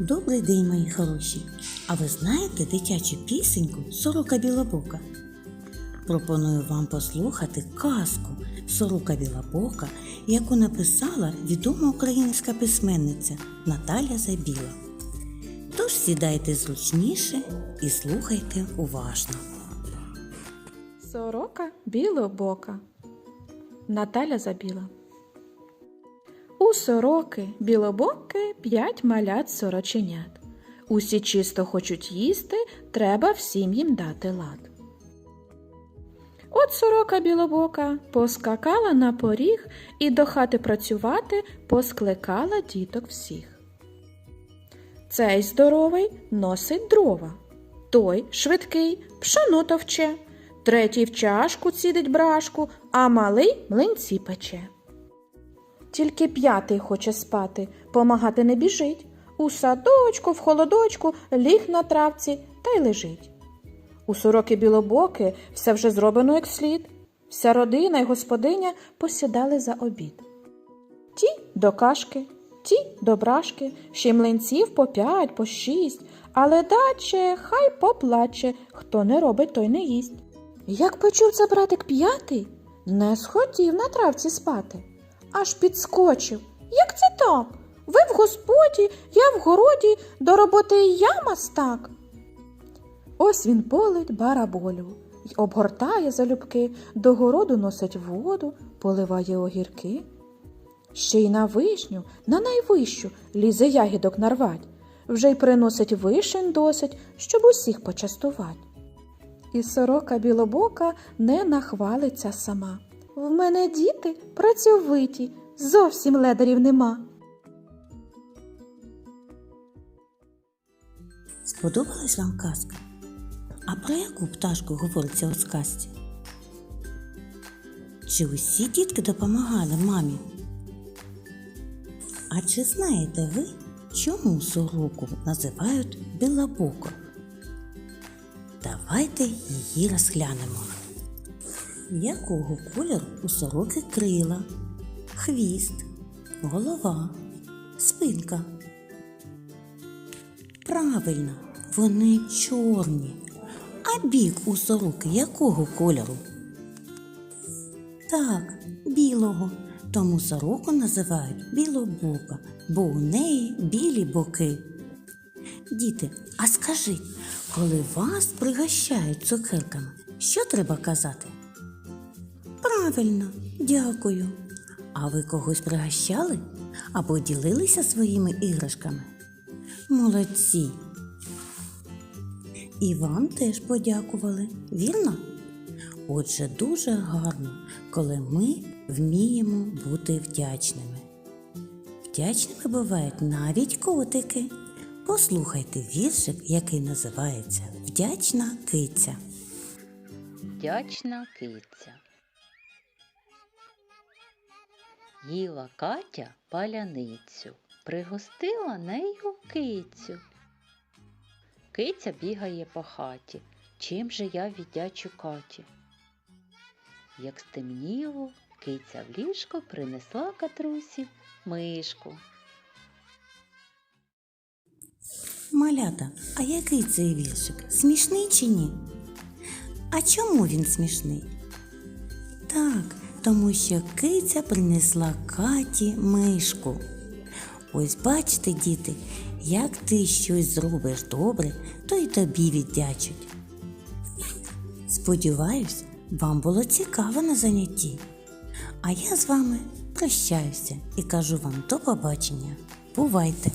день, мої хороші! А ви знаєте дитячу пісеньку Сорока Білобока? Пропоную вам послухати казку Сорока Білобока, яку написала відома українська письменниця Наталя Забіла. Тож сідайте зручніше і слухайте уважно. Сорока білобока. Наталя Забіла. У сороки білобоки п'ять малят сороченят. Усі чисто хочуть їсти, треба всім їм дати лад. От сорока білобока поскакала на поріг і до хати працювати поскликала діток всіх. Цей здоровий носить дрова, той швидкий пшоно товче, третій в чашку цідить брашку, а малий млинці пече. Тільки п'ятий хоче спати, помагати не біжить. У садочку, в холодочку, ліг на травці та й лежить. У сороки білобоки все вже зроблено як слід. Вся родина й господиня посідали за обід. Ті до кашки, ті до брашки, ще й млинців по п'ять, по шість, але даче хай поплаче, хто не робить, той не їсть. Як почув це братик п'ятий, не схотів на травці спати, аж підскочив. Як це так? Ви в господі, я в городі, до роботи і я мастак. Ось він полить бараболю й обгортає залюбки, до городу носить воду, поливає огірки. Ще й на вишню, на найвищу, лізе ягідок нарвать, вже й приносить вишень досить, щоб усіх почастувать. І сорока білобока не нахвалиться сама. В мене діти працьовиті, зовсім ледарів нема. Сподобалась вам казка? А про яку пташку говориться у сказці? Чи усі дітки допомагали мамі? А чи знаєте ви, чому сороку називають білобоко? Давайте її розглянемо. Якого кольору у сороки крила, хвіст, голова, спинка? Правильно, вони чорні. А бік у сороки якого кольору? Так, білого. Тому сороку називають білобока, бо у неї білі боки. Діти, а скажіть, коли вас пригощають цукерками, що треба казати? Правильно, дякую. А ви когось пригощали або ділилися своїми іграшками? Молодці. І вам теж подякували, вірно? Отже, дуже гарно, коли ми вміємо бути вдячними. Вдячними бувають навіть котики. Послухайте віршик, який називається Вдячна киця. Вдячна киця. Їла Катя паляницю, пригостила нею кицю. Киця бігає по хаті. Чим же я віддячу Каті? Як стемніло, киця в ліжко принесла катрусі мишку. Малята, а який цей віршик? Смішний чи ні? А чому він смішний? Так, тому що киця принесла Каті мишку. Ось бачите, діти, як ти щось зробиш добре, то й тобі віддячуть. Сподіваюсь, вам було цікаво на занятті. А я з вами прощаюся і кажу вам до побачення. Бувайте!